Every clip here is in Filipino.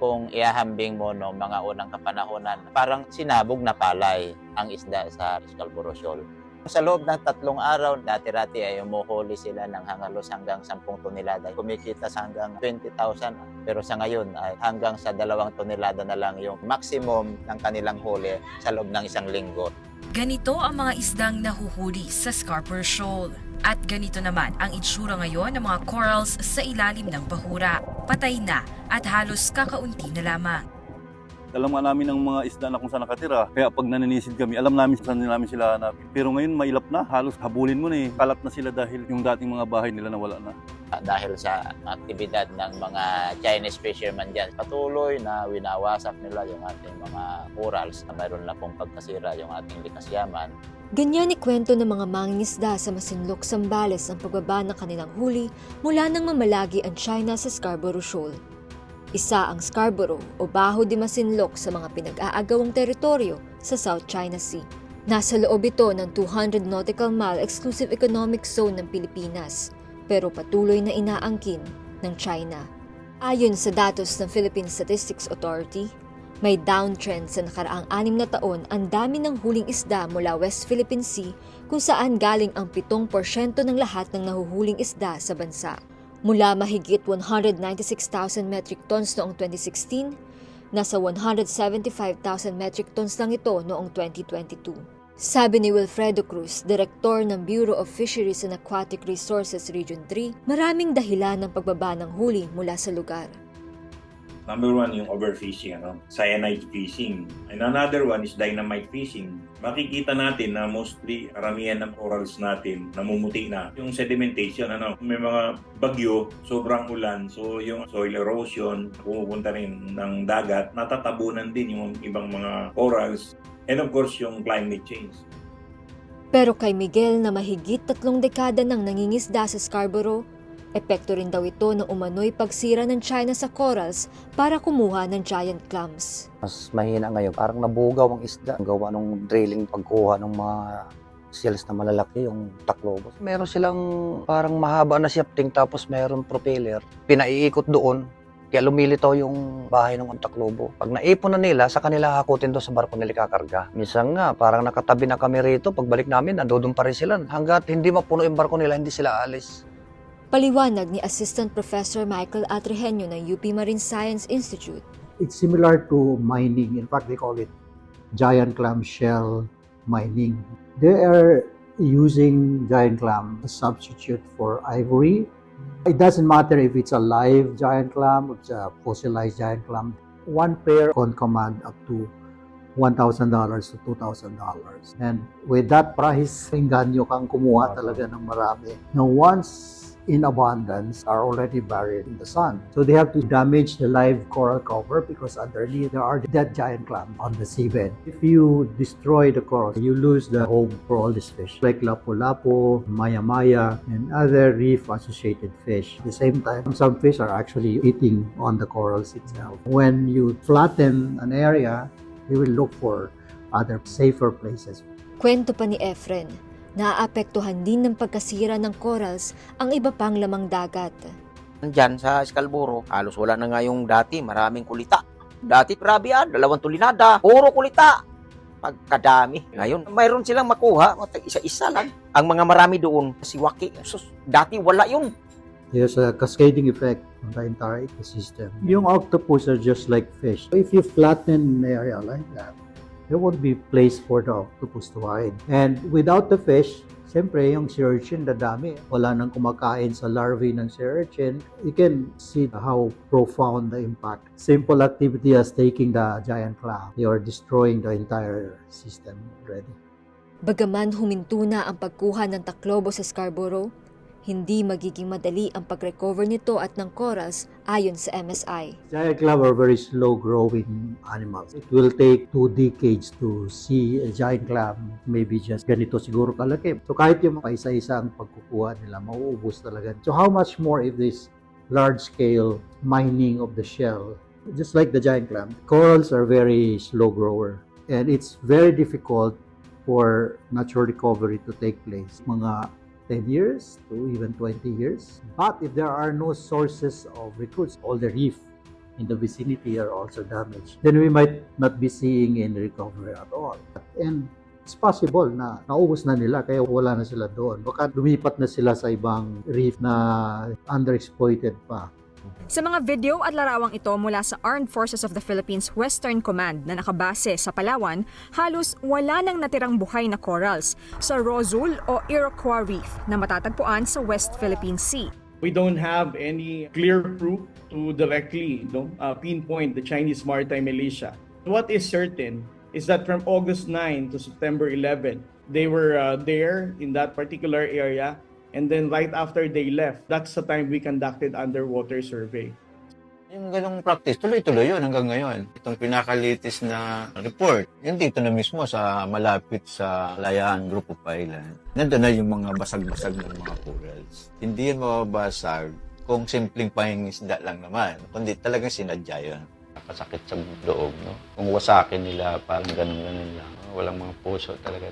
kung iahambing mo no mga unang kapanahonan, parang sinabog na palay ang isda sa Scarborough Shoal. Sa loob ng tatlong araw, dati-rati ay umuhuli sila ng hangalos hanggang 10 tonelada. Kumikita sa hanggang 20,000. Pero sa ngayon ay hanggang sa dalawang tonelada na lang yung maximum ng kanilang huli sa loob ng isang linggo. Ganito ang mga isdang nahuhuli sa Scarborough Shoal. At ganito naman ang itsura ngayon ng mga corals sa ilalim ng bahura. Patay na at halos kakaunti na lamang. Alam nga namin ng mga isda na kung saan nakatira. Kaya pag naninisid kami, alam namin saan namin sila hanapin. Pero ngayon mailap na, halos habulin mo na eh. Kalat na sila dahil yung dating mga bahay nila nawala na. dahil sa aktibidad ng mga Chinese fishermen dyan. Patuloy na winawasak nila yung ating mga corals na mayroon na pong pagkasira yung ating likas yaman. Ganyan ikwento ng mga mangingisda sa Masinloc, Sambales ang pagbaba ng kanilang huli mula nang mamalagi ang China sa Scarborough Shoal. Isa ang Scarborough o Baho de Masinloc sa mga pinag-aagawang teritoryo sa South China Sea. Nasa loob ito ng 200 nautical mile exclusive economic zone ng Pilipinas, pero patuloy na inaangkin ng China. Ayon sa datos ng Philippine Statistics Authority, may downtrend sa nakaraang anim na taon ang dami ng huling isda mula West Philippine Sea kung saan galing ang 7% ng lahat ng nahuhuling isda sa bansa. Mula mahigit 196,000 metric tons noong 2016, nasa 175,000 metric tons lang ito noong 2022. Sabi ni Wilfredo Cruz, Direktor ng Bureau of Fisheries and Aquatic Resources Region 3, maraming dahilan ng pagbaba ng huli mula sa lugar. Number one, yung overfishing, ano? cyanide fishing. And another one is dynamite fishing. Makikita natin na mostly karamihan ng corals natin namumuti na. Yung sedimentation, ano? may mga bagyo, sobrang ulan, so yung soil erosion, pumupunta rin ng dagat, natatabunan din yung ibang mga corals. And of course, yung climate change. Pero kay Miguel na mahigit tatlong dekada nang nangingisda sa Scarborough, epekto rin daw ito ng umano'y pagsira ng China sa corals para kumuha ng giant clams. Mas mahina ngayon. Parang nabugaw ang isda. Ang gawa ng drilling pagkuha ng mga shells na malalaki, yung taklobos. Meron silang parang mahaba na shafting tapos meron propeller. Pinaiikot doon. Kaya lumilitaw yung bahay ng taklobo. Pag naipon na nila, sa kanila hakutin doon sa barko nila kakarga. Minsan nga, parang nakatabi na kami rito. Pagbalik namin, nandoon pa rin sila. Hanggat hindi mapuno yung barko nila, hindi sila alis. Paliwanag ni Assistant Professor Michael Atrehenyo ng UP Marine Science Institute. It's similar to mining. In fact, they call it giant clam shell mining. They are using giant clam as substitute for ivory. It doesn't matter if it's a live giant clam or it's a fossilized giant clam. One pair can command up to $1,000 to $2,000. And with that price, inganyo kang kumuha talaga ng marami. Now, once in abundance are already buried in the sun. So they have to damage the live coral cover because underneath there are dead giant clams on the seabed. If you destroy the coral, you lose the home for all these fish like lapu-lapu, maya-maya, and other reef-associated fish. At the same time, some fish are actually eating on the corals itself. When you flatten an area, you will look for other safer places Kwento pa ni Efren, naaapektuhan din ng pagkasira ng corals ang iba pang lamang dagat. Diyan sa Scarborough, halos wala na nga yung dati, maraming kulita. Dati, grabe yan, dalawang tulinada, puro kulita. Pagkadami. Ngayon, mayroon silang makuha, matag isa-isa lang. Ang mga marami doon, si Waki, sus, dati wala yung There's a cascading effect on the entire ecosystem. Yung octopus are just like fish. If you flatten an area like that, there won't be place for the octopus to hide. And without the fish, siyempre yung sea urchin dadami. Wala nang kumakain sa larvae ng sea urchin. You can see how profound the impact. Simple activity as taking the giant clam. You're destroying the entire system already. Bagaman huminto na ang pagkuha ng taklobo sa Scarborough, hindi magiging madali ang pag-recover nito at ng corals ayon sa MSI. Giant clam are very slow-growing animals. It will take two decades to see a giant clam, maybe just ganito siguro kalaki. So kahit yung mga isa-isa ang pagkukuha nila, mauubos talaga. So how much more if this large-scale mining of the shell, just like the giant clam, corals are very slow grower. And it's very difficult for natural recovery to take place. Mga 10 years to even 20 years. But if there are no sources of recruits, all the reef in the vicinity are also damaged, then we might not be seeing any recovery at all. And it's possible na naubos na nila kaya wala na sila doon. Baka lumipat na sila sa ibang reef na underexploited pa. Sa mga video at larawang ito mula sa Armed Forces of the Philippines Western Command na nakabase sa Palawan, halos wala nang natirang buhay na corals sa Rosul o Iroquois Reef na matatagpuan sa West Philippine Sea. We don't have any clear proof to directly no, uh, pinpoint the Chinese maritime militia. What is certain is that from August 9 to September 11, they were uh, there in that particular area. And then right after they left, that's the time we conducted underwater survey. Yung ganong practice, tuloy-tuloy yun hanggang ngayon. Itong pinakalitis na report, yun dito na mismo sa malapit sa Layaan Group of Island. Nandun na yung mga basag-basag ng mga corals. Hindi yan mababasag kung simpleng pangingisda lang naman, kundi talagang sinadya yun. Nakasakit sa loob, no? Kung wasakin nila, parang ganun-ganun lang. Walang mga puso talaga.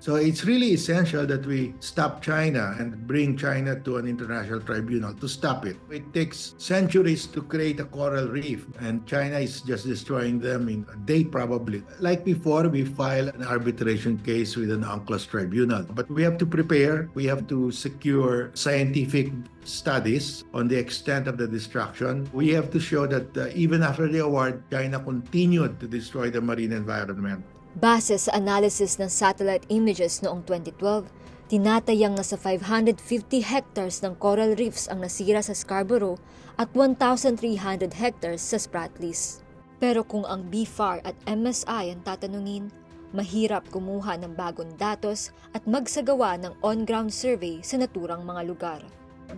So it's really essential that we stop China and bring China to an international tribunal to stop it. It takes centuries to create a coral reef, and China is just destroying them in a day, probably. Like before, we file an arbitration case with an UNCLOS tribunal. But we have to prepare, we have to secure scientific studies on the extent of the destruction. We have to show that uh, even after the award, China continued to destroy the marine environment. Base sa analysis ng satellite images noong 2012, tinatayang nasa 550 hectares ng coral reefs ang nasira sa Scarborough at 1,300 hectares sa Spratlys. Pero kung ang BFAR at MSI ang tatanungin, mahirap kumuha ng bagong datos at magsagawa ng on-ground survey sa naturang mga lugar.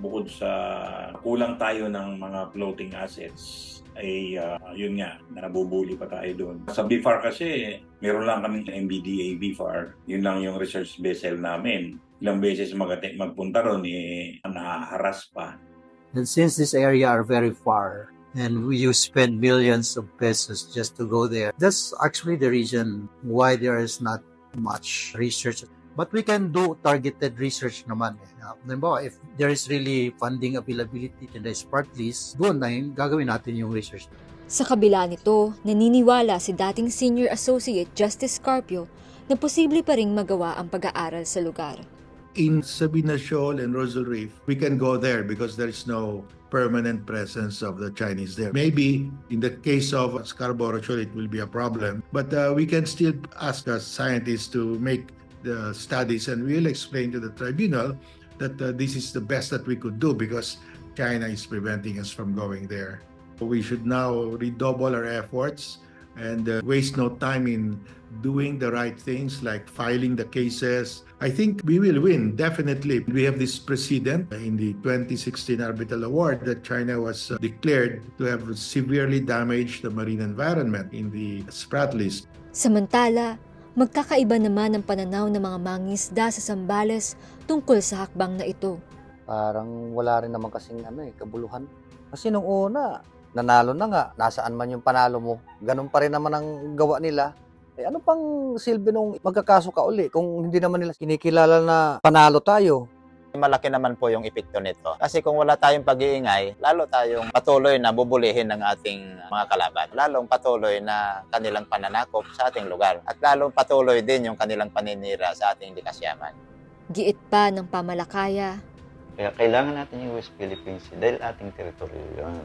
Bukod sa kulang tayo ng mga floating assets, ay ah, yun nga, na nabubuli pa tayo doon. Sa BFAR kasi, meron lang kaming MBDA BFAR. Yun lang yung research vessel namin. Ilang beses magate, magpunta ron, eh, nahaharas pa. And since this area are very far, and you spend millions of pesos just to go there, that's actually the reason why there is not much research. But we can do targeted research naman. Uh, Halimbawa, if there is really funding availability in the part list, doon na yung gagawin natin yung research. Sa kabila nito, naniniwala si dating Senior Associate Justice Carpio na posible pa ring magawa ang pag-aaral sa lugar. In Sabina Shoal and Rosal Reef, we can go there because there is no permanent presence of the Chinese there. Maybe in the case of Scarborough Shoal, it will be a problem, but uh, we can still ask us scientists to make the studies and we'll explain to the tribunal that uh, this is the best that we could do because China is preventing us from going there. We should now redouble our efforts and uh, waste no time in doing the right things like filing the cases. I think we will win, definitely. We have this precedent in the 2016 Arbitral Award that China was uh, declared to have severely damaged the marine environment in the Sprat list. Samantala, magkakaiba naman ang pananaw ng mga mangingisda sa Sambales tungkol sa hakbang na ito. Parang wala rin naman kasing ano eh, kabuluhan. Kasi nung una, nanalo na nga, nasaan man yung panalo mo, ganun pa rin naman ang gawa nila. Eh ano pang silbi nung magkakaso ka uli kung hindi naman nila kinikilala na panalo tayo? Malaki naman po yung epekto nito. Kasi kung wala tayong pag-iingay, lalo tayong patuloy na bubulihin ng ating mga kalaban. Lalong patuloy na kanilang pananakop sa ating lugar. At lalong patuloy din yung kanilang paninira sa ating likasyaman. Giit pa ng pamalakaya, Kaya kailangan natin yung West Philippines dahil ating teritoryo yun.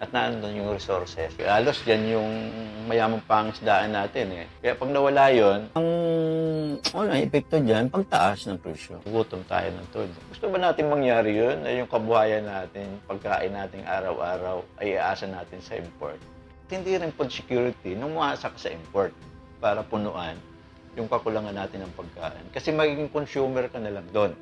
At naandun yung resources. Halos dyan yung mayamang pangisdaan natin eh. Kaya pag nawala yun, ang ano, epekto dyan, pagtaas ng presyo. Gutom tayo ng todo. Gusto ba natin mangyari yun? Na yung kabuhayan natin, pagkain natin araw-araw, ay iaasa natin sa import. Hindi rin food security ka sa import para punuan yung kakulangan natin ng pagkain. Kasi magiging consumer ka na lang doon.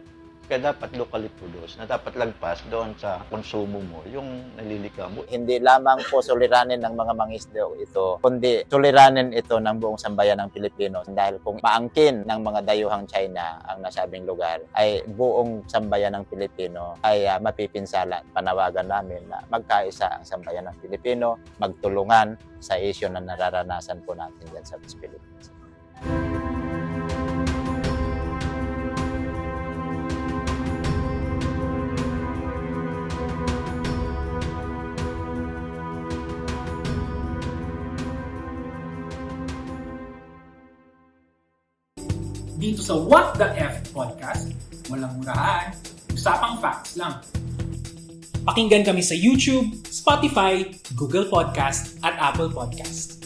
Kaya dapat locally produced, na dapat lagpas doon sa konsumo mo, yung nalilika mo. Hindi lamang po suliranin ng mga mangisdo ito, kundi suliranin ito ng buong sambayan ng Pilipino. Dahil kung maangkin ng mga dayuhang China ang nasabing lugar, ay buong sambayan ng Pilipino ay ah, mapipinsala. Panawagan namin na magkaisa ang sambayan ng Pilipino, magtulungan sa isyo na nararanasan po natin dyan sa West dito sa What the F Podcast. Walang murahan, usapang facts lang. Pakinggan kami sa YouTube, Spotify, Google Podcast at Apple Podcast.